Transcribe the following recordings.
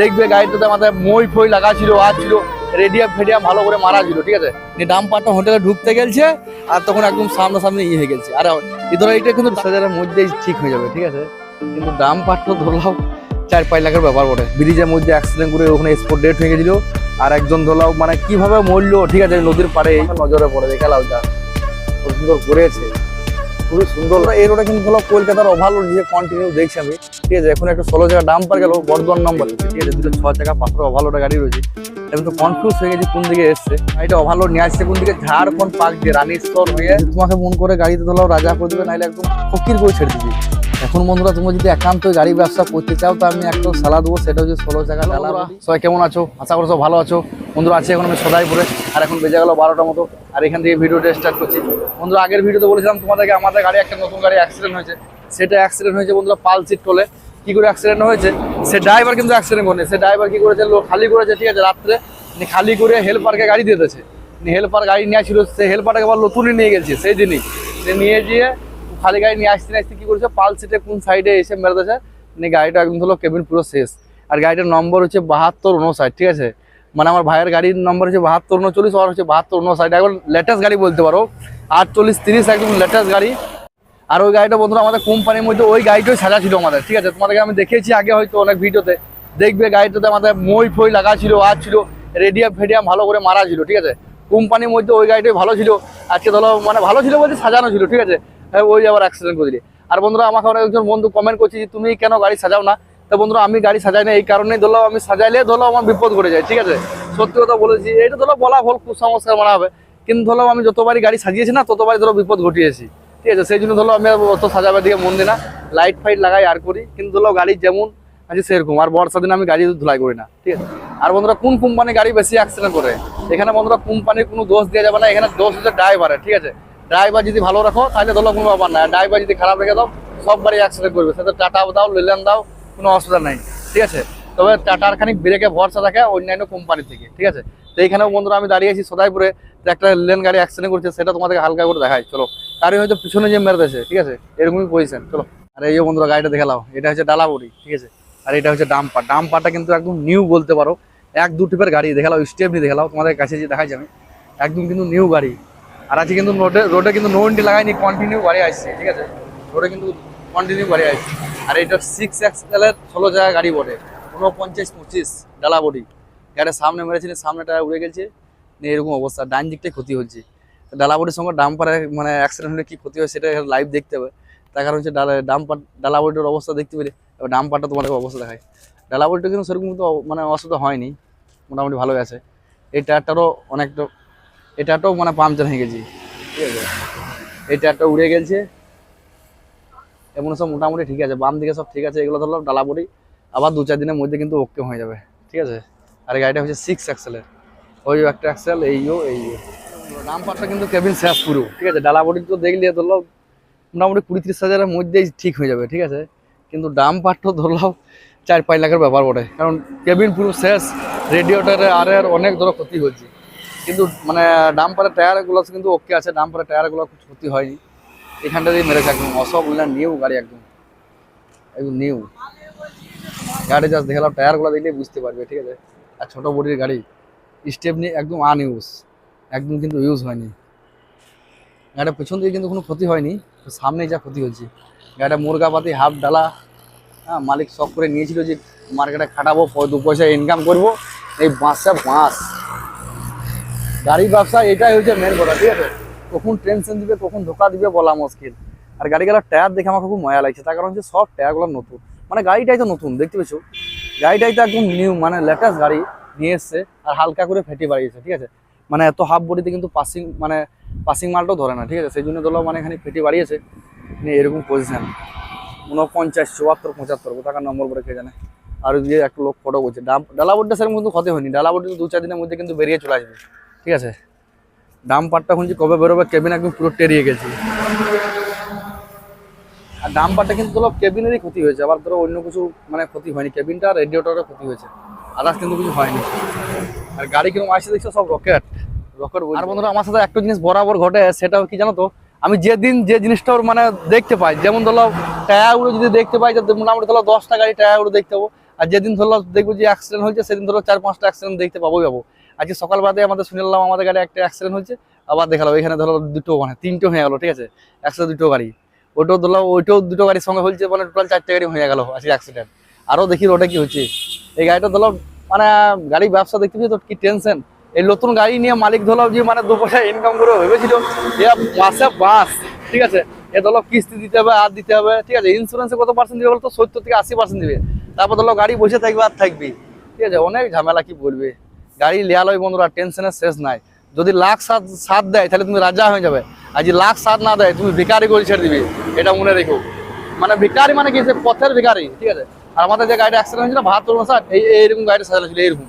দেখবে গাড়িটাতে আমাদের মই ফই লাগা ছিল আর ছিল রেডিয়াম ফেডিয়াম ভালো করে মারা ছিল ঠিক আছে? নিয়ে ডাম পাটটা হোটেলে ঢুকতে গেছে আর তখন একদম সামনাসামনি ইয়ে হয়ে গেছে আর ধরো এইটা কিন্তু দশ হাজারের মধ্যেই ঠিক হয়ে যাবে ঠিক আছে? কিন্তু ডাম পাটটা ধরলাম চার পাঁচ লাখের ব্যাপার বটে। ব্রিজের মধ্যে অ্যাক্সিডেন্ট করে ওখানে স্পট ডেট হয়ে গেছিল আর একজন ধরলাম মানে কীভাবে মরলো ঠিক আছে নদীর পাড়ে নজরে পড়ে যা খুব সুন্দর করেছে খুবই সুন্দর এই রোডে কিন্তু ধরো কলকাতার ওভারলোড যে কন্টিনিউ দেখছি আমি ঠিক আছে এখন একটা ষোলো জায়গা ডাম্পার গেল বর্ধমান নাম্বার ঠিক আছে দুটো ছ জায়গা পাঁচটা ওভারলোডের গাড়ি রয়েছে। আমি তো কনফিউজ হয়ে গেছি কোন দিকে এসছে। এটা ওভারলোড নিয়ে আসছে কোন দিকে ঝাড়খণ্ড পার্ক দিয়ে রানী স্তর হয়ে। তোমাকে মন করে গাড়িতে ধরলাম রাজা করে দেবে নাহলে একদম ফকির করে ছেড়ে দিবি। এখন বন্ধুরা তুমি যদি একান্ত গাড়ি ব্যবসা করতে চাও তো আমি একটা সালা দেবো সেটা হচ্ছে ষোলো টাকা ডালা সবাই কেমন আছো? আশা করো সব ভালো আছো। বন্ধুরা আছে এখন আমি সদাইপুরে আর এখন বেজে গেল বারোটা মতো। আর এখান থেকে ভিডিওটা স্টার্ট করছি। বন্ধুরা আগের ভিডিওতে বলেছিলাম তোমাদেরকে আমাদের গাড়ি একটা নতুন গাড়ি অ্যাক্সিডেন্ট হয়েছে। সেটা অ্যাক্সিডেন্ট হয়েছে বন্ধুরা পাল সিট টোলে কি করে অ্যাক্সিডেন্ট হয়েছে? সে ড্রাইভার কিন্তু অ্যাক্সিডেন্ট করেনি। সে ড্রাইভার কি করেছে? লোক খালি করেছে, ঠিক আছে, রাত্রে। খালি করে হেল্পারকে গাড়ি দিয়ে দিয়েছে। হেল্পার গাড়ি নিয়ে ছিল সে হেল্পারটাকে আবার নতুনই নিয়ে গেছে, সেই দিনই। সে নিয়ে গিয়ে খালি গাড়ি নিয়ে আসতে আসতে কি করেছে? পাল সিটে কোন সাইডে এসে মেরে দিয়েছে। নিয়ে গাড়িটা একদম হলো কেবিন পুরো শেষ। আর গাড়িটার নম্বর হচ্ছে বাহাত্তর উনষাট ঠিক আছে? মানে আমার ভাইয়ের গাড়ির নম্বর হচ্ছে বাহাত্তর উনচল্লিশ আর হচ্ছে বাহাত্তর উনষাট একবার লেটেস্ট গাড়ি বলতে পারো। আটচল্লিশ তিরিশ, একদম লেটেস্ট গাড়ি। আর ওই গাড়িটা বন্ধুরা আমাদের কোম্পানির মধ্যে ওই গাড়িটাই সাজা ছিল আমাদের ঠিক আছে? তোমাদেরকে আমি দেখিয়েছি আগে হয়তো অনেক ভিডিওতে। দেখবে গাড়িটাতে আমাদের মই ফই লাগা ছিল আর ছিল রেডিয়াম ফেডিয়াম ভালো করে মারা ছিল ঠিক আছে? কোম্পানির মধ্যে ওই গাড়িটাই ভালো ছিল আজকে ধরো মানে ভালো ছিল বলতে সাজানো ছিল ঠিক আছে? হ্যাঁ, ওই আবার অ্যাক্সিডেন্ট করে দিলে। আর বন্ধুরা আমাকে অনেক একজন বন্ধু কমেন্ট করছে যে তুমি কেন গাড়ি সাজাও না? তো বন্ধুরা আমি গাড়ি সাজাই না এই কারণেই ধরো আমি সাজাইলে ধরো আমার বিপদ করে যায় ঠিক আছে? সত্যি কথা বলেছি এটা ধরো বলা ভুল কুসংস্কার মানা হবে। কিন্তু ধরো আমি যতবারই গাড়ি সাজিয়েছি না ততবারই ধরো বিপদ ঘটিয়েছি। ঠিক আছে, সেই জন্য ধরো আমি অত সাজাবার দিকে মন দিই না। লাইট ফাইট লাগাই আর করি। কিন্তু ধরো গাড়ি যেমন আছে সেরকম। আর বর্ষা দিনে আমি গাড়ি ধুলাই করি না, ঠিক আছে? আর বন্ধুরা, কোন কোম্পানি গাড়ি বেশি অ্যাক্সিডেন্ট করে? এখানে বন্ধুরা কোম্পানির কোনো দোষ দেওয়া যাবে না। এখানে দোষ হচ্ছে ড্রাইভারের ঠিক আছে? ড্রাইভার যদি ভালো রাখো, তাহলে ধরো কোনো ব্যাপার না। ড্রাইভার যদি খারাপ রেখে দাও সব গাড়ি অ্যাক্সিডেন্ট করবে সেটা টাটা দাও লিলেন দাও, কোনো অসুবিধা নেই, ঠিক আছে? তবে টাটার খানিক ব্রেকে ভরসা থাকে অন্যান্য কোম্পানি থেকে, ঠিক আছে? তো এইখানেও বন্ধুরা আমি দাঁড়িয়ে আছি সদাইপুরে, একটা লেন গাড়ি অ্যাক্সিডেন্ট করছে, সেটা তোমাদেরকে হালকা করে দেখাই, চলো। গাড়ি হয়তো পিছনে যে মেরে দিয়েছে ঠিক আছে? এরকমই পজিশন চলো। আর এই বন্ধুরা, গাড়িটা দেখে নাও, এটা হচ্ছে ডালাবড়ি, ঠিক আছে? আর এটা হচ্ছে ডাম্পার ডাম্পারটা কিন্তু একদম নিউ বলতে পারো। এক, দু টিপের গাড়ি দেখালাও স্টেপনি দেখালাও তোমাদের কাছে যে দেখাচ্ছি আমি, একদম কিন্তু নিউ গাড়ি। আর আজকে কিন্তু রোডে রোডে কিন্তু নো ইন্টি লাগাইনি কন্টিনিউ গাড়ি আসছে, ঠিক আছে? রোডে কিন্তু কন্টিনিউ গাড়ি আসছে। আর এটা সিক্স এক্সেলের ষোলো জায়গা গাড়ি বটে। উনপঞ্চাশ পঁচিশ ডালা বডি। গাড়ির সামনে মেরেছিল সামনে টায়ার উড়ে গেছে এরকম অবস্থা, ডান দিকটাই ক্ষতি হচ্ছে। ডালা বডির সঙ্গে ডাম্পারে মানে অ্যাক্সিডেন্ট হলে কি ক্ষতি হয় সেটা লাইভ দেখতে হবে। তার কারণ হচ্ছে ডালা ডাম্পার ডালা বডির অবস্থা দেখতে পেলে, এবার ডাম্পারটা তোমাদের অবস্থা দেখায়। ডালা বডিটা কিন্তু সেরকম কিন্তু মানে অসুবিধা হয়নি, মোটামুটি ভালোই আছে। এই টায়ারটারও অনেকটা এই টায়ারটাও মানে পাংচার হয়ে গেছে। ঠিক আছে? এই টায়ারটা উড়ে গেছে। এমন সব মোটামুটি ঠিক আছে, বাম দিকে সব ঠিক আছে, এগুলো ধরলাম ডালা বডি। আবার দু চার দিনের মধ্যে কিন্তু ওকে হয়ে যাবে। ঠিক আছে? আর গাড়িটা হচ্ছে সিক্স এক্সেলের ওই একটা এক্সেল এইও এইও নাম্বারটা কিন্তু কেবিন শেষ পুরো ঠিক আছে? ডালা বডি তো দেখলে ধরলো মোটামুটি কুড়ি ত্রিশ হাজারের মধ্যেই ঠিক হয়ে যাবে, ঠিক আছে? কিন্তু ডাম পাটটা ধরলাম চার পাঁচ লাখের ব্যাপার বটে। কারণ কেবিন পুরো শেষ রেডিওটারে আর অনেক ধরো ক্ষতি হচ্ছে। কিন্তু মানে ডাম্পারের টায়ারগুলো কিন্তু ওকে আছে ডাম্পারের টায়ারগুলো ক্ষতি হয়নি। এখানটা দিয়ে মেরেছে একদম। অসব নিউ গাড়ি একদম। একদম নিউ গাড়ি জাস্ট দেখালাম টায়ারগুলো দেখলে বুঝতে পারবে, ঠিক আছে? আর ছোটো বডির গাড়ি স্টেপ স্টেপনি একদম আনইউজ একদম কিন্তু ইউজ হয়নি। গাড়িটা পেছন দিকে কিন্তু কোনো ক্ষতি হয়নি, তো সামনেই যা ক্ষতি হচ্ছে গাড়িটা মুরগাপাতি হাফ ডালা হ্যাঁ মালিক শখ করে নিয়েছিল যে মার্কেটে খাটাবো দু পয়সা ইনকাম করব। এই বাঁশটা বাঁশ। গাড়ি ব্যবসা এটাই হচ্ছে মেন কথা, ঠিক আছে? কখন টেনশন দিবে, কখন ধোকা দিবে বলা মুশকিল। আর গাড়িগুলোর টায়ার দেখে আমার খুব মজা লাগছে, তার কারণ হচ্ছে সব টায়ারগুলো নতুন। মানে গাড়িটাই তো নতুন, দেখতে পেছো গাড়িটাই তো একদম নিউ মানে লেটেস্ট গাড়ি নিয়ে এসছে আর হালকা করে ফেটে বাড়িয়েছে, ঠিক আছে? মানে এত হাফ বডিতে কিন্তু পাসিং মানে পাসিং মালটাও ধরে না, ঠিক আছে? সেই জন্য ধরো মানে এখানে ফেটে বাড়িয়েছে। নিয়ে এরকম পজিশন উনপঞ্চাশ চুয়াত্তর, পঁচাত্তর, কোথাকার নম্বর করে কে জানে? আর দিয়ে একটা লোক ফটো করছে। ডাম- ডালা বোর্ডটা সেরকম কিন্তু ক্ষতি হয়নি। ডালা বোর্ড দু চার দিনের মধ্যে কিন্তু বেরিয়ে চলে আসবে, ঠিক আছে? ডাম পাটটা খুঁজছি কবে বেরোবে কেবিন একদম পুরো টেরিয়ে গেছে। আর ডাম পাটটা কিন্তু ধরো কেবিনেরই ক্ষতি হয়েছে, আবার ধরো অন্য কিছু মানে ক্ষতি হয়নি, কেবিনটা রেডিওটারও ক্ষতি হয়েছে। আদার্স কিন্তু কিছু হয়নি। আর গাড়ি কীরকম আসছে দেখছ সব রকেট রকেট আর বন্ধুরা, আমার সাথে একটা জিনিস বরাবর ঘটে, সেটা কি জানো তো? আমি যেদিন যে জিনিসটা ওর মানে দেখতে পাই, যেমন ধরো টায়ারগুলো যদি দেখতে পাই মোটামুটি ধরো দশটা গাড়ি টায়ারগুলো দেখতে পাবো, আর যেদিন ধরো দেখব যে অ্যাক্সিডেন্ট হয়েছে, সেদিন ধরো চার পাঁচটা অ্যাক্সিডেন্ট দেখতে পাবো আজকে সকাল বাদে আমাদের শুনলাম আমাদের গাড়ি একটা অ্যাক্সিডেন্ট হয়েছে, আবার দেখাল এখানে ধরো দুটো মানে তিনটে হয়ে গেলো, ঠিক আছে? একসাথে দুটো গাড়ি। ওটাও ধরো ওইটাও দুটো গাড়ির সঙ্গে হয়েছে মানে টোটাল চারটে গাড়ি হয়ে গেল আজকে অ্যাক্সিডেন্ট আরও দেখি ওটা কি হচ্ছে। এই গাড়িটা ধরো মানে গাড়ি ব্যবসা দেখতে পেয়েছি তো কি টেনশন এই নতুন গাড়ি নিয়ে মালিক ধরো যে মানে দু পয়সা ইনকাম করে ভেবেছিল এ মাসে বাস, ঠিক আছে? এ ধরো কিস্তি দিতে হবে, আর দিতে হবে, ঠিক আছে? ইন্স্যুরেন্সে কত পার্সেন্ট দিবে বলতো? সত্তর থেকে আশি পার্সেন্ট দিবে। তারপর ধরো গাড়ি বসে থাকবে আর থাকবি। ঠিক আছে? অনেক ঝামেলা কি বলবে? গাড়ি লেয়ালয় বন্ধুরা টেনশনের শেষ নাই। যদি লাখ সাত সাত দেয়, তাহলে তুমি রাজা হয়ে যাবে। আর যদি লাখ সাত না দেয়, তুমি ভিকারি করে ছেড়ে দিবে। এটা মনে রেখো। মানে ভিকারি মানে কি? পথের ভিকারি ঠিক আছে? আর আমাদের যে গাড়িটা অ্যাক্সিডেন্ট হয়েছিল বাহাত্তর মাস এই এইরকম গাড়িটা সাজানো ছিল এইরকম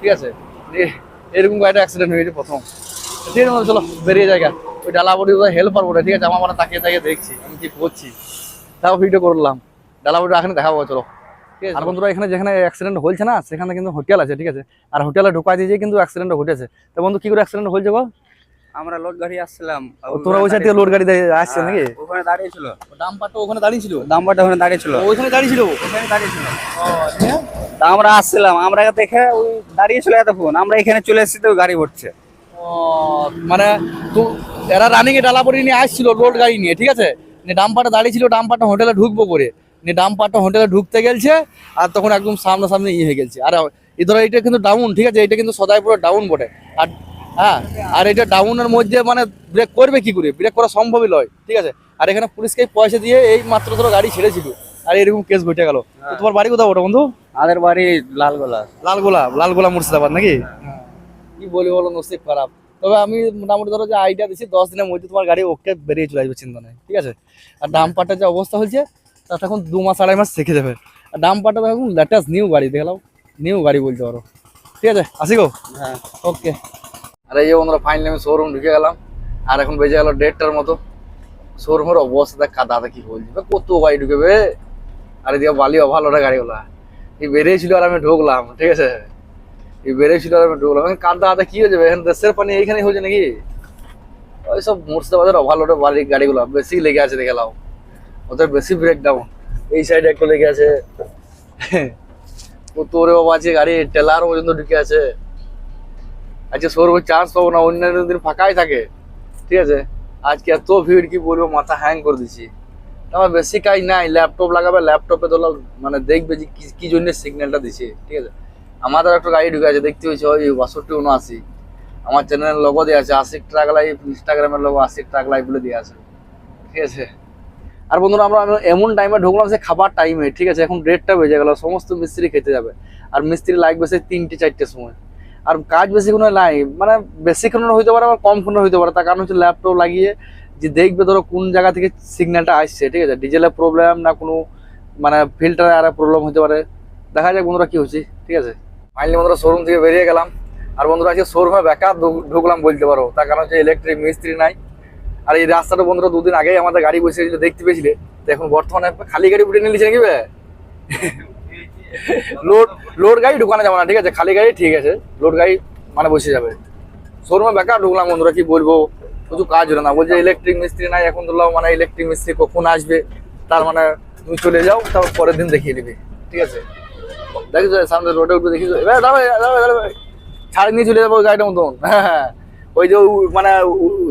ঠিক আছে? এ- এরকম গাড়িটা অ্যাক্সিডেন্ট হয়েছে প্রথম। ঠিক আছে চলো বেরিয়ে জায়গা ওই ডালাবড়ি হেল্পার বলে ঠিক আছে? আমার মানে তাকিয়ে তাকিয়ে দেখছি আমি কি করছি? তাও ভিডিও করলাম। ডালাবড়ি এখানে দেখাবো চলো। আর বন্ধুরা এখানে যেখানে অ্যাক্সিডেন্ট হয়েছে না সেখানে কিন্তু হোটেল আছে ঠিক আছে? আর হোটেলে ঢোকা দিয়ে কিন্তু অ্যাক্সিডেন্ট ঘটেছে। তো বন্ধু কি করে অ্যাক্সিডেন্ট হয়েছে গো আমরা লোড গাড়ি আসছিলাম। তোরা ওই সাইড থেকে লোড গাড়ি দিয়ে আসছে নাকি? হ্যাঁ, ওখানে দাঁড়িয়ে ছিল ডাম পাটটা ওখানে দাঁড়িয়ে ছিল দাম্বারটা ওখানে দাঁড়িয়ে ছিল ওইখানে দাঁড়িয়ে ছিল ওখানে দাঁড়িয়ে ছিল তা আমরা আসছিলাম। আমরা দেখে ওই দাঁড়িয়ে ছিল এতক্ষণ। আমরা এখানে চলে এসেছি তো গাড়ি ভরছে ও, মানে তো এরা রানিং এ ডালাপড়ি নিয়ে আসছিল লোড গাড়ি নিয়ে ঠিক আছে? নিয়ে ডাম্পারটা দাঁড়িয়ে ছিল ডাম্পারটা হোটেলে ঢুকবো করে। নিয়ে ডাম্পারটা হোটেলে ঢুকতে গেছে আর তখন একদম সামনাসামনি ইয়ে হয়ে গেছে আর এই ধরো এটা কিন্তু ডাউন ঠিক আছে? এটা কিন্তু সদাই পুরো ডাউন বটে। আর হ্যাঁ? আর এটা ডাউনের মধ্যে মানে ব্রেক করবে কি করে? ব্রেক করা সম্ভবই নয় ঠিক আছে? আর এখানে পুলিশকে পয়সা দিয়ে এই মাত্র ধরো গাড়ি ছেড়েছিল আর এরকম কেস ঘটে গেল। তোমার বাড়ি কোথাও ওটা বন্ধু? আমাদের বাড়ি লালগোলা। লালগোলা লালগোলা মুর্শিদাবাদ নাকি? কি বলি বলো নসিব খারাপ। তবে আমি মোটামুটি ধরো যে আইডিয়া দিচ্ছি দশ দিনের মধ্যে তোমার গাড়ি ওকে বেরিয়ে চলে আসবে চিন্তা নেই ঠিক আছে? আর ডাম্পারটার যে অবস্থা হয়েছে তা তখন দু মাস আড়াই মাস শিখে যাবে। আর ডাম্পারটা তো এখন লেটেস্ট নিউ গাড়ি দেখলাম। নিউ গাড়ি বলতে পারো। ঠিক আছে? আসি গো? হ্যাঁ। ওকে আর এই যে বন্ধুরা ফাইনালি আমি শোরুম ঢুকে গেলাম। আর এখন বেজে গেল দেড়টার মতো। শোরুমের অবস্থা দেখ কাদাতে কি বলছি। কত গাড়ি ঢুকেবে আর এদিকে বালি অভালোটা গাড়িগুলা এই বেরিয়েছিল আর আমি ঢুকলাম, ঠিক আছে? এই বেরিয়েছিল আর আমি ঢুকলাম। কাদা আদা কি হয়ে যাবে দেশের পানি এইখানে হয়েছে নাকি? ওই সব মুর্শিদাবাদের ওভারলোডের বাড়ি, গাড়িগুলো বেশি লেগে আছে, দেখে ওদের বেশি ব্রেক ডাউন এই সাইডে একটা লেগে আছে। তোরে বাবা, আছে গাড়ি? টেলার পর্যন্ত ঢুকে আছে। আজকে শোরুমে চান্স পাবো না অন্যান্য দিন ফাঁকাই থাকে। ঠিক আছে? আজকে এত ভিড়, কি বলব, মাথা হ্যাং করে দিছি। আমার বেশি কাজ নাই ল্যাপটপ লাগাবে ল্যাপটপে তো মানে দেখবে যে কি- জন্য সিগন্যালটা দিছে, ঠিক আছে? আমাদের একটা গাড়ি ঢুকে আছে, দেখতে হয়েছে ওই বাষট্টি উনআশি। আমার চ্যানেলের লোগো দেওয়া আছে, আশিক ট্রাক লাইভ ইনস্টাগ্রামের লোগো আশিক ট্রাক লাইভ বলে দেওয়া আছে। ঠিক আছে? আর বন্ধুরা, আমরা আমি এমন টাইমে ঢুকলাম সে খাবার টাইমে ঠিক আছে? এখন ডেটটা বেজে গেল, সমস্ত মিস্ত্রি খেতে যাবে। আর মিস্ত্রি লাগবে সে তিনটে, চারটের সময়। আর কাজ বেশিক্ষণ নাই। মানে বেশিক্ষণ হইতে পারে, আবার কম ক্ষণ হইতে পারে। তার কারণ হচ্ছে ল্যাপটপ লাগিয়ে যে দেখবে ধরো কোন জায়গা থেকে সিগন্যালটা আসছে, ঠিক আছে? ডিজেলের প্রবলেম না কোনো মানে ফিল্টারে আর প্রবলেম হতে পারে। দেখা যাক বন্ধুরা কি হচ্ছে, ঠিক আছে? ফাইনালি বন্ধুরা শোরুম থেকে বেরিয়ে গেলাম। আর বন্ধুরা আজকে শোরুমে বেকার ঢুক- ঢুকলাম বলতে পারো। তার কারণ হচ্ছে ইলেকট্রিক মিস্ত্রি নাই। আর এই রাস্তাটা বন্ধুরা দুদিন আগেই আমাদের গাড়ি বসে দেখতে পেয়েছিলে? তো এখন বর্তমানে খালি গাড়ি উঠে নিয়েছে নাকি বে? লোড লোড গাড়ি ঢুকানো যাবে না, ঠিক আছে? খালি গাড়ি ঠিক আছে, লোড গাড়ি মানে বসে যাবে। শোরুমে বেকার ঢুকলাম বন্ধুরা, কি বলব? কিছু কাজ হলো না। বলছে ইলেকট্রিক মিস্ত্রি নাই, এখন ধরলাম মানে ইলেকট্রিক মিস্ত্রি কখন আসবে? তার মানে তুমি চলে যাও, তারপর পরের দিন দেখিয়ে দিবে ঠিক আছে? দেখিস সামনে রোডে উঠে দেখিস এবার দাঁড়াবে দাঁড়াবে ছাড় নিয়ে চলে যাব ওই গাড়িটার মতন। হ্যাঁ হ্যাঁ। ওই যে মানে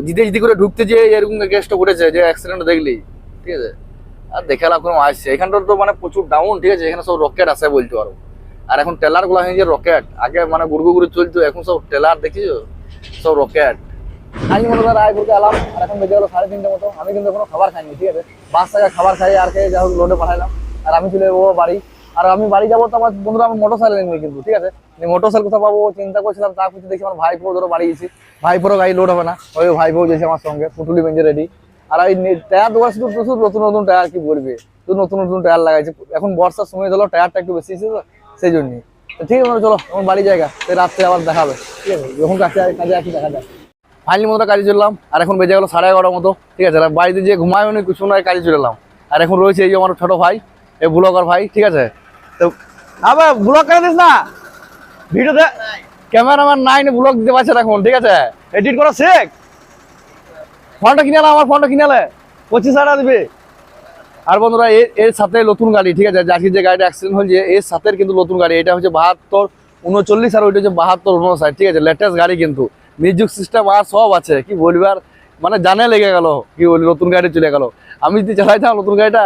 জিতে জিতে করে ঢুকতে যে এরকম কেসটা ঘটেছে, যে অ্যাক্সিডেন্ট দেখলি, ঠিক আছে? আর দেখে কোনো আসছে। এখানটার তো মানে প্রচুর ডাউন ঠিক আছে? এখানে সব রকেট আসে বলতে পারো। আর এখন টেলারগুলো হয়ে যে রকেট আগে মানে গুড়গু গুড়ি চলতো, এখন সব টেলার দেখিছো? সব রকেট আমি মনে করি রায়পুরকে এলাম, আর এখন বেজে গেলো সাড়ে তিনটে মতো। আমি কিন্তু এখনও খাবার খাইনি, ঠিক আছে? বাস থেকে খাবার খাই, আর খেয়ে যা লোডে পাঠাইলাম। আর আমি চলে যাব বাড়ি। আর আমি বাড়ি যাব তো আমার বন্ধুরা আমার মোটর সাইকেল নেবে কিন্তু, ঠিক আছে? মোটর সাইকেল কোথাও পাবো, চিন্তা করছিলাম তার কিছু দেখি আমার ভাইপো ধরো বাড়ি গেছি। ভাইপোরও গাড়ি লোড হবে না। ওই ভাইপো গেছে আমার সঙ্গে, পুটুলি বেঞ্জে রেডি আর নে- টায়ার দোকান শুধু প্রচুর নতুন নতুন টায়ার কি বলবে? শুধু নতুন নতুন টায়ার লাগাইছে। এখন বর্ষার সময় ধরো টায়ারটা একটু বেশি ছিল সেই জন্যই ঠিক আছে চলো আমার বাড়ি জায়গা। তো রাত্রে আবার দেখাবে ঠিক আছে যখন কাছে কাজে আসি দেখা যায় ফাইনালি মতো কাজে চললাম আর এখন বেজে গেলো সাড়ে এগারোটার মতো। ঠিক আছে বাড়িতে যে ঘুমায় উনি কিছু নয় কাজে চলে এলাম। আর এখন রয়েছে এই যে আমার ছোট ভাই এই ব্লগার ভাই ঠিক আছে? তো আবার ব্লগ করে দিস না? ভিডিওতে ক্যামেরাম্যান নাই ব্লগ দিতে পারছে না এখন ঠিক আছে? এডিট করা শেখ? ফোনটা কিনে আমার ফোনটা কিনে এলে পঁচিশ হাজার দিবে। আর বন্ধুরা এর সাথে নতুন গাড়ি, ঠিক আছে? আজকে যে গাড়িটা অ্যাক্সিডেন্ট হয়েছে এর সাথে কিন্তু নতুন গাড়ি। এটা হচ্ছে বাহাত্তর, উনচল্লিশ আর ওইটা হচ্ছে বাহাত্তর, উনষাট, ঠিক আছে? লেটেস্ট গাড়ি কিন্তু। মিউজিক সিস্টেম আর সব আছে। কি বলবি আর? মানে জানে লেগে গেল। কি বলি, নতুন গাড়ি চলে গেল। আমি যদি চালাইতাম নতুন গাড়িটা,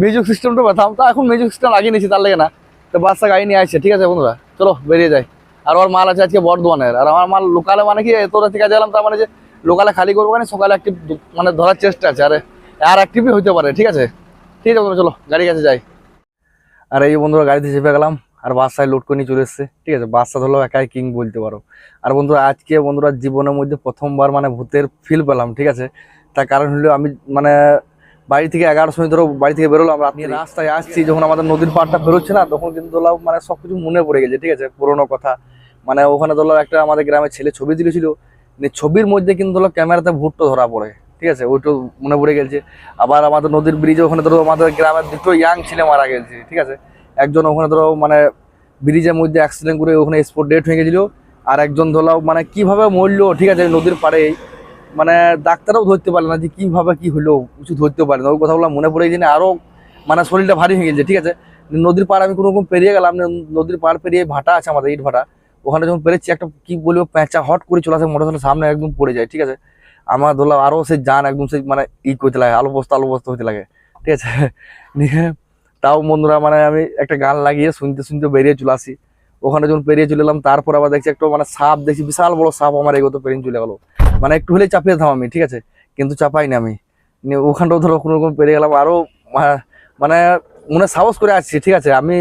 মিউজিক সিস্টেমটা পেতাম, তা এখন মিউজিক সিস্টেম লাগিয়ে নিয়েছি, তার লেগে না। তো বাচ্চা গাড়ি নিয়ে আসছে, ঠিক আছে বন্ধুরা? চলো, বেরিয়ে যাই। আর ওর মাল আছে আজকে বর্ধমানের। আর আমার মাল লোকালে মানে কি এত রাত থেকে গেলাম, তার মানে যে লোকালে খালি করব মানে সকালে একটি মানে ধরার চেষ্টা আছে। আরে, আর অ্যাক্টিভই হতে পারে, ঠিক আছে? ঠিক আছে চলো, গাড়ি কাছে যাই। আর এই বন্ধুরা, গাড়িতে চেপে গেলাম, আর বাসায় লোড করে নিয়ে চলে এসছে, ঠিক আছে? বাসা ধরলেও একাই কিং বলতে পারো। আর বন্ধুরা, আজকে বন্ধুরা জীবনের মধ্যে প্রথমবার মানে ভূতের ফিল পেলাম, ঠিক আছে? তার কারণ হলো আমি মানে বাড়ি থেকে এগারো সময় ধরো বাড়ি থেকে বেরোলাম রাত্রি। রাস্তায় আসছি, যখন আমাদের নদীর পাড়টা বেরোচ্ছে না, তখন কিন্তু ধরলাম মানে সবকিছু মনে পড়ে গেছে, ঠিক আছে? পুরোনো কথা। মানে ওখানে ধরলাম একটা আমাদের গ্রামের ছেলে ছবি তুলেছিল ছবির মধ্যে কিন্তু ধরো ক্যামেরাতে ভুট্টো ধরা পড়ে, ঠিক আছে? ওইটা মনে পড়ে গেছে। আবার আমাদের নদীর ব্রিজে ওখানে ধরো আমাদের গ্রামের দুটো ইয়াং ছেলে মারা গেছে, ঠিক আছে? একজন ওখানে ধরো মানে ব্রিজের মধ্যে অ্যাক্সিডেন্ট করে ওখানে স্পট ডেট হয়ে গেছিল আর একজন ধরো মানে কীভাবে মরলো, ঠিক আছে? নদীর পাড়ে। মানে ডাক্তারও ধরতে পারল না যে কীভাবে কী হলো, কিছু ধরতে পারে না। ওই কথাগুলো মনে পড়ে গেছে আরও মানে শরীরটা ভারী হয়ে গেছে, ঠিক আছে? নদীর পাড় আমি কোনো রকম পেরিয়ে গেলাম নদীর পাড় পেরিয়ে ভাটা আছে আমাদের ইট ভাটা। ওখানে যখন পেরেছি একটা কি বলব, প্যাঁচা হট করে চলে আসে মোটরসাইকেল সামনে একদম পড়ে যায়, ঠিক আছে? আমার ধরলাম আরও সেই যান একদম সেই মানে ই করতে লাগে আলো বস্তা আলো বস্তা হতে লাগে, ঠিক আছে? নিয়ে তাও বন্ধুরা মানে আমি একটা গান লাগিয়ে শুনতে শুনতে বেরিয়ে চলে আসি। ওখানে যখন পেরিয়ে চলে এলাম, তারপর আবার দেখছি একটা মানে সাপ, দেখছি বিশাল বড় সাপ আমার এগোতে পেরিয়ে চলে গেলো। মানে একটু হলেই চাপিয়ে দিতাম আমি, ঠিক আছে? কিন্তু চাপাই না আমি ওখানটাও ধরো কোনো রকম পেরিয়ে গেলাম আরও মানে মনে সাহস করে আসছি, ঠিক আছে? আমি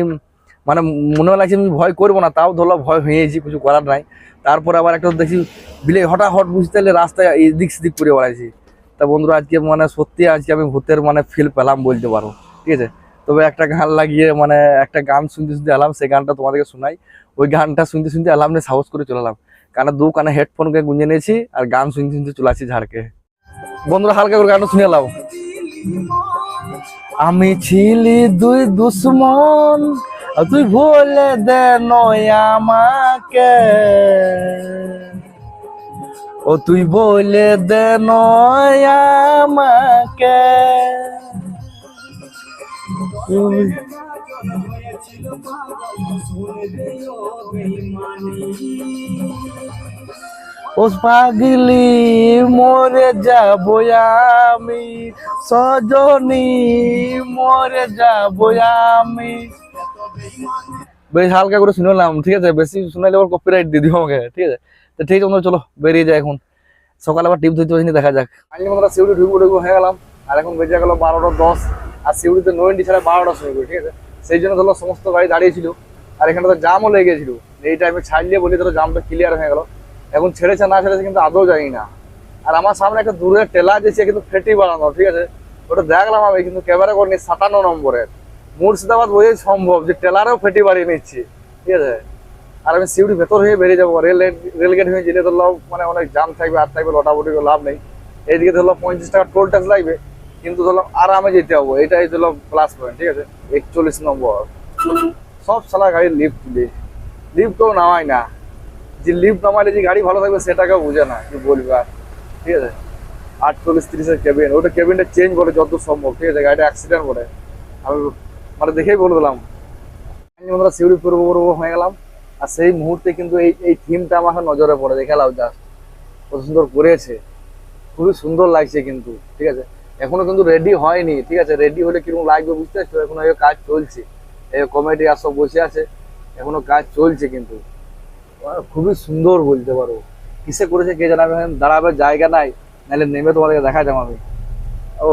মানে মনে লাগছে আমি ভয় করব না, তাও ধরো ভয় হয়েছি কিছু করার নাই। তারপর আবার একটা দেখছি, বিলে হঠাৎ বুঝতে পারলে রাস্তায় এদিক সেদিক করে বেড়াইছি। তা বন্ধুরা, আজকে মানে সত্যি আজকে আমি ভূতের মানে ফিল পেলাম বলতে পারো, ঠিক আছে? তবে একটা গান লাগিয়ে মানে একটা গান শুনতে শুনতে এলাম, সেই গানটা তোমাদেরকে শোনাই। ওই গানটা শুনতে শুনতে এলাম, নিয়ে সাহস করে চলে এলাম। কানে দু কানে হেডফোনকে গুঁজে নিয়েছি, আর গান শুনতে শুনতে চলে আসছি ঝাড়কে। বন্ধুরা, হালকা করে গানটা শুনে এলাম। আমি ছিলি দুই দুশ্মন তুই ভুলে দে নয় আমাকে। ও তুই বলে দে নয় আমাকে। তুই- ও পাগলি, মরে যাব আমি। সজনী, মরে যাব আমি। বেশ হালকা করে শুনলাম, ঠিক আছে? বেশি শুনাইলে আবার কপিরাইট দিয়ে দিও আমাকে, ঠিক আছে? তো ঠিক আছে চলো, বেরিয়ে যায় এখন। সকালে আবার টিপ ধরতে পারিনি, দেখা যাক। আমি আমরা সিউড়ি ঢুকবো ঢুকবো, হয়ে গেলাম। আর এখন বেজে গেল বারোটা দশ, আর সিউড়িতে নয়েন্টি ছাড়া বারোটা সময় করে ঠিক আছে? সেই জন্য ধরো সমস্ত গাড়ি দাঁড়িয়েছিল আর এখানে তো জামও লেগে এই টাইমে ছাড়লে বলি ধরো জামটা ক্লিয়ার হয়ে গেল। এখন ছেড়েছে না ছেড়েছে কিন্তু আদৌ জানি না। আর আমার সামনে একটা দূরে টেলা দিয়েছে কিন্তু ফেটি বানানো ঠিক আছে? ওটা দেখলাম আমি কিন্তু ক্যামেরা করিনি সাতান্ন নম্বরের। মুর্শিদাবাদ বোঝাই সম্ভব যে টেলারেও ফেটি বাড়িয়ে নিচ্ছি ঠিক আছে? আর আমি সিউড়ি ভেতর হয়ে বেরিয়ে যাব রেল রেল গেট হয়ে যেতে ধরলাম মানে অনেক জাম থাকবে আর থাকবে লটাবটি লাভ নেই। এইদিকে ধরলাম পঁয়ত্রিশ টাকা টোল ট্যাক্স লাগবে কিন্তু ধরলাম আরামে যেতে হব এটাই ধরলাম প্লাস পয়েন্ট ঠিক আছে? একচল্লিশ নম্বর। সব সালা গাড়ি লিফট দিবে লিফটও নামায় না। যে লিফট নামাইলে যে গাড়ি ভালো থাকবে সেটাকেও বুঝে না, কি বলবে আর? ঠিক আছে? আটচল্লিশ, তিরিশের কেবিন ওটা কেবিনটা চেঞ্জ করে যত সম্ভব, ঠিক আছে? গাড়িটা অ্যাক্সিডেন্ট করে আমি মানে দেখেই বলে দিলাম। আমরা সিউড়ি পূর্ব পূর্ব হয়ে গেলাম। আর সেই মুহূর্তে কিন্তু এই এই থিমটা আমাকে নজরে পড়ে দেখালাম জাস্ট কত সুন্দর করেছে। খুবই সুন্দর লাগছে কিন্তু, ঠিক আছে? এখনও কিন্তু রেডি হয়নি, ঠিক আছে? রেডি হলে কীরকম লাগবে বুঝতে পারছ? এখনও এই কাজ চলছে। এই কমেডি আর সব বসে আছে। এখনও কাজ চলছে কিন্তু। খুবই সুন্দর বলতে পারো। কিসে করেছে কে জানাবে দাঁড়াবে জায়গা নাই, নাহলে নেমে তোমাদেরকে দেখা যাব আমি। ও,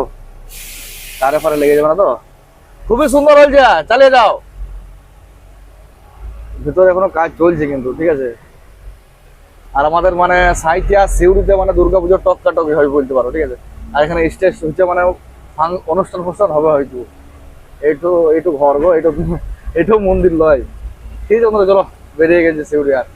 তারে ফারে লেগে যাবে না তো? খুবই সুন্দর হয়েছে চালিয়ে যাও। ভিতরে এখনও কাজ চলছে কিন্তু, ঠিক আছে? আর আমাদের মানে সাইতিয়া সিউড়িতে মানে দুর্গাপুজোর টক্কাটকি হয় বলতে পারো, ঠিক আছে? আর এখানে স্টেজ হচ্ছে মানে অনুষ্ঠান ফনুষ্ঠান হবে হয়তো। এইটু এইটু ঘর গো, এইটু এইটু মন্দির লয়। ঠিক আছে চলো। বেরিয়ে গেছে সিউড়ি আর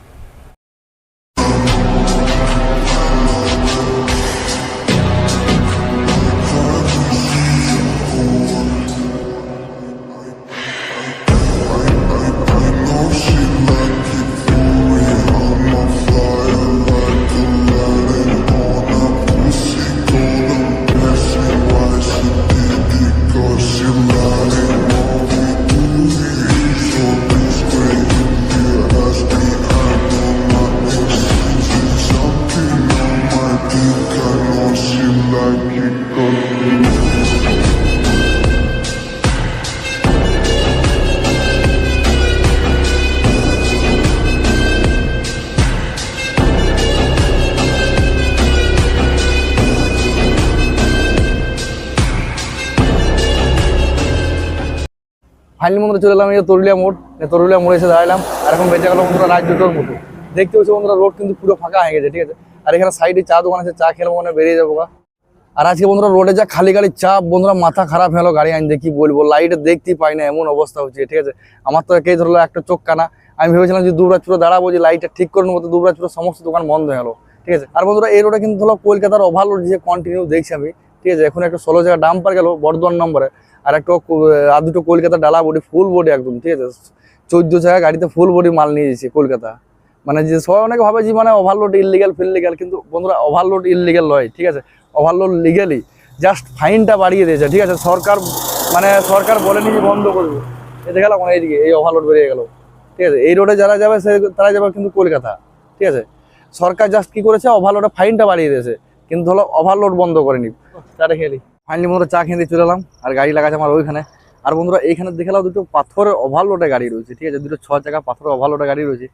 ফাইনালি বন্ধুরা চলে এলাম এই তরুলিয়া মোড়। তরুলিয়া মোড়ে এসে দাঁড়ালাম আর এখন বেঁচে গেল বন্ধুরা রাত দুটোর মতো। দেখতে পাচ্ছি বন্ধুরা রোড কিন্তু পুরো ফাঁকা হয়ে গেছে, ঠিক আছে? আর এখানে সাইডে চা দোকান আছে, চা খেলে মনে বেরিয়ে যাব। আর আজকে বন্ধুরা রোডে যা খালি গাড়ি চাপ, বন্ধুরা মাথা খারাপ হলো গাড়ি আনতে, কি বলব? লাইটে দেখতেই পাই না, এমন অবস্থা হচ্ছে, ঠিক আছে? আমার তো একেই ধরলো একটা চোখ কানা। আমি ভেবেছিলাম যে দুবরাজপুরে দাঁড়াবো, যে লাইটটা ঠিক করার মতো দুবরাজপুরের সমস্ত দোকান বন্ধ গেলো, ঠিক আছে? আর বন্ধুরা, এই রোডে কিন্তু ধরো কলকাতার ওভারলোড যে কন্টিনিউ দেখছি আমি, ঠিক আছে? এখন একটা ষোলো জায়গা ডাম্পার গেল, বর্ধমান নম্বরে আর একটা আর দুটো কলকাতা ডালা বডি ফুল বডি একদম, ঠিক আছে? চোদ্দ জায়গা গাড়িতে ফুল বডি মাল নিয়ে যাচ্ছে কলকাতা। মানে যে সবাই অনেকে ভাবে যে মানে ওভারলোড ইলিগাল ফিলিগাল কিন্তু বন্ধুরা ওভারলোড ইলিগাল নয়, ঠিক আছে? ওভারলোড লিগালি জাস্ট ফাইনটা বাড়িয়ে দিয়েছে, ঠিক আছে? সরকার মানে সরকার বলেনি যে বন্ধ করবে। এতে গেলাম এইদিকে এই ওভারলোড বেরিয়ে গেল, ঠিক আছে? এই রোডে যারা যাবে, সে তারা যাবে কিন্তু কলকাতা, ঠিক আছে? সরকার জাস্ট কি করেছে? ওভারলোডে ফাইনটা বাড়িয়ে দিয়েছে, কিন্তু হলো ওভারলোড বন্ধ করেনি। চাটা খেলি ফাইনালি বন্ধুরা চা খেয়ে চলে এলাম, আর গাড়ি লাগাচ্ছে আমার ওইখানে। আর বন্ধুরা এইখানে দেখলাম দুটো পাথরের ওভারলোডে গাড়ি রয়েছে, ঠিক আছে? দুটো ছ চাকা পাথরের ওভারলোডে গাড়ি রয়েছে।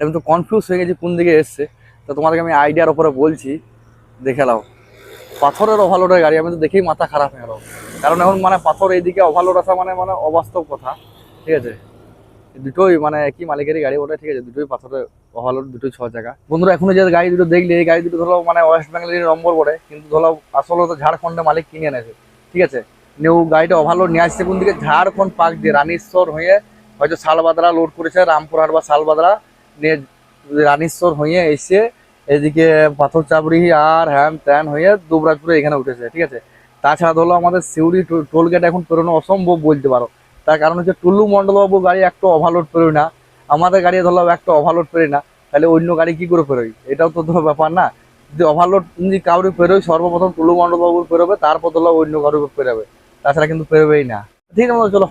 আমি তো কনফিউজ হয়ে গেছি কোন দিকে এসছে। তো তোমাদেরকে আমি আইডিয়ার ওপরে বলছি, দেখে নাও পাথরের ওভারলোডের গাড়ি, আমি তো দেখেই মাথা খারাপ হয়ে গেল। কারণ এখন মানে পাথর এইদিকে ওভারলোড আসা মানে মানে অবাস্তব কথা, ঠিক আছে? দুটোই মানে একই মালিকেরই গাড়ি ওটা ঠিক আছে, দুটোই পাথরের ওভারলোড দুটো ছ জায়গা। বন্ধুরা, এখন যে গাড়ি দুটো দেখলে, এই গাড়ি দুটো ধরো মানে ওয়েস্ট বেঙ্গলের নম্বর পড়ে, কিন্তু ধরো আসলে তো ঝাড়খণ্ডে মালিক কিনে এনেছে। ঠিক আছে? নিয়ে গাড়িটা ওভারলোড নিয়ে আসছে কোন দিকে ঝাড়খণ্ড পার্ক দিয়ে রানীশ্বর হয়ে হয়তো শালবাদরা লোড করেছে, রামপুরহাট বা শালবাদরা নিয়ে রানীশ্বর হয়ে এসে এদিকে পাথর চাপড়ি আর হ্যান ত্যান হয়ে দুবরাজপুরে এখানে উঠেছে, ঠিক আছে? তাছাড়া ধরো আমাদের সিউড়ি টোল গেট এখন পেরোনো অসম্ভব বলতে পারো। তার কারণ হচ্ছে টুল্লু মন্ডলবাবু গাড়ি একটা ওভারলোড পেরোয় না। আমাদের গাড়ি ধরলাম একটা ওভারলোড পেরোয় না। তাহলে অন্য গাড়ি কি করে পেরোয় এটাও তো ধরো ব্যাপার না। যদি ওভারলোড যদি কাউরি পেরোয় সর্বপ্রথম টুল্লু মন্ডলবাবুর পেরোবে তারপর ধরলাম অন্য কারোর পেরোবে তাছাড়া কিন্তু পেরোবেই না। ঠিক আছে, চলো।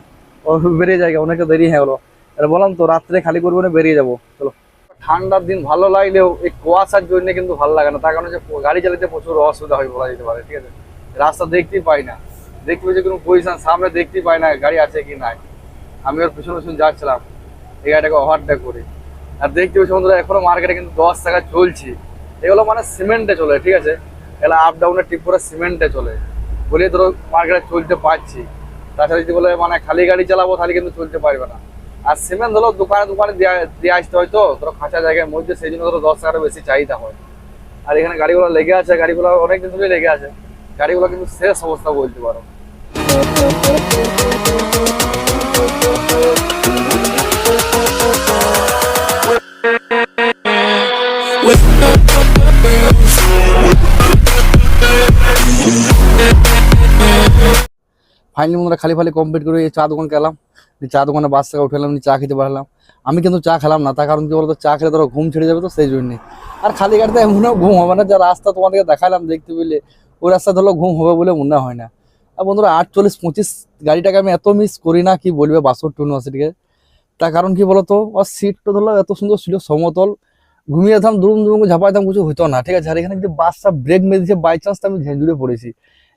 বেরিয়ে যায়, অনেকে দেরি হয়ে গেলো। বললাম তো, রাত্রে খালি করব না, বেরিয়ে যাব। চলো। ঠান্ডার দিন ভালো লাগলেও এই কুয়াশার জন্য কিন্তু ভালো লাগে না। তার কারণ হচ্ছে গাড়ি চালাতে প্রচুর অসুবিধা হয় বলা যেতে পারে, ঠিক আছে? রাস্তা দেখতেই পাই না। দেখতে পাচ্ছি কোনো পজিশন সামনে দেখতেই পাই না গাড়ি আছে কি নাই। আমি ওর পিছনে পিছনে যাচ্ছিলাম। এই গাড়িটাকে করি। আর দেখতে বন্ধুরা, এখনও মার্কেটে কিন্তু দশ টাকা চলছে। এগুলো মানে সিমেন্টে চলে, ঠিক আছে? এগুলো আপ ডাউনের টিপ করে সিমেন্টে চলে। বলে ধরো মার্কেটে চলতে পারছি। তাছাড়া যদি বলে মানে খালি গাড়ি চালাবো, তাহলে কিন্তু চলতে পারবে না। আর সিমেন্ট ধরো দোকানে দোকানে দিয়ে আসতে হয় তো, ধরো খাঁচা জায়গার মধ্যে, সেই জন্য ধরো দশ টাকাটা বেশি চাহিদা হয়। আর এখানে গাড়িগুলো লেগে আছে, গাড়িগুলো অনেক দিন ধরে লেগে আছে। গাড়িগুলো কিন্তু শেষ অবস্থা বলতে পারো। ফাইনালি বন্ধুরা খালি ফালি কমপ্লিট করে চা দোকান দিয়ে চা দোকানে বাস থেকে উঠলাম চা খেতে পারলাম। আমি কিন্তু চা খেলাম না, তার কারণ কি বলতো, চা খেলে ধরো ঘুম ছেড়ে যাবে তো, সেই জন্যে। আর খালি গাড়িতে এমনও ঘুম হবে না, যা রাস্তা তোমাদেরকে দেখালাম, দেখতে পেলে, ওই রাস্তা ধরো ঘুম হবে বলে মনে হয় না। আর বন্ধুরা, আটচল্লিশ পঁচিশ, গাড়িটাকে আমি এত মিস করি না, কি বলবে বাষট্টি ইউনিভার্সিটিকে তার কারণ কি বলতো, ওর সিটটা ধরো এত সুন্দর ছিল, সমতল। ঘুমিয়ে যেতাম দুরুম দুরুম ঝাপাইতাম কিছু হতো না, ঠিক আছে? আর এখানে যদি বাসটা ব্রেক মেরে বাই চান্স আমি ঝেঁঝুড়ে পড়েছি।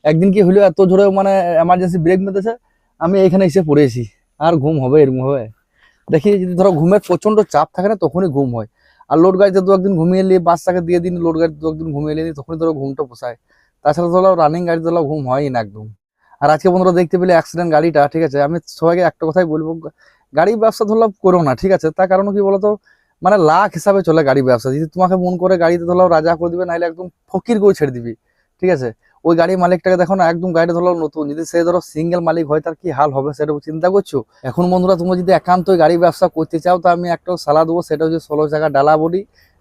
একদিন কি হলো এত জোরে মানে এমার্জেন্সি ব্রেক মেরেছে, আমি এখানে এসে পড়েছি। আর ঘুম হবে এরকম হবে। দেখি, যদি ধরো ঘুমের প্রচণ্ড চাপ থাকে না, তখনই ঘুম হয়। আর লোড গাড়িতে দু একদিন ঘুমিয়ে নিয়ে বাসটাকে দিয়ে দিন লোড গাড়িতে দু একদিন ঘুমিয়ে নিয়ে তখনই ধরো ঘুমটা পোষায়। তাছাড়া ধরো রানিং গাড়িতে ধরো ঘুম হয়ই না একদম। আর আজকে বন্ধুরা দেখতে পেলে অ্যাক্সিডেন্ট গাড়িটা, ঠিক আছে? আমি সবাইকে একটা কথাই বলব গাড়ি ব্যবসা ধরলাম করো না, ঠিক আছে? তার কারণ কি বলতো? মানে লাখ হিসাবে চলে গাড়ি ব্যবসা। যদি তোমাকে মন করে গাড়িতে ধরলাম রাজা করে দিবে, নাহলে একদম ফকির করে ছেড়ে দিবি, ঠিক আছে? ওই গাড়ির মালিকটাকে দেখো না, একদম গাড়িটা ধরো নতুন। যদি সে ধরো সিঙ্গেল মালিক হয়, তার কি হাল হবে সেটা চিন্তা করছ? এখন বন্ধুরা তুমি যদি একান্ত গাড়ি ব্যবসা করতে চাও, তো আমি একটা সালা দেবো, সেটা হচ্ছে ষোলো জায়গা ডালা বডি,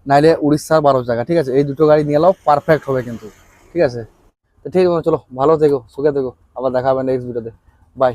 নাইলে উড়িষ্যার বারো জায়গা ঠিক আছে? এই দুটো গাড়ি নিয়ে নাও পারফেক্ট হবে কিন্তু, ঠিক আছে? তো ঠিক আছে চলো, ভালো থেকো, সুখে থেকো, আবার দেখা হবে নেক্সট ভিডিওতে বাই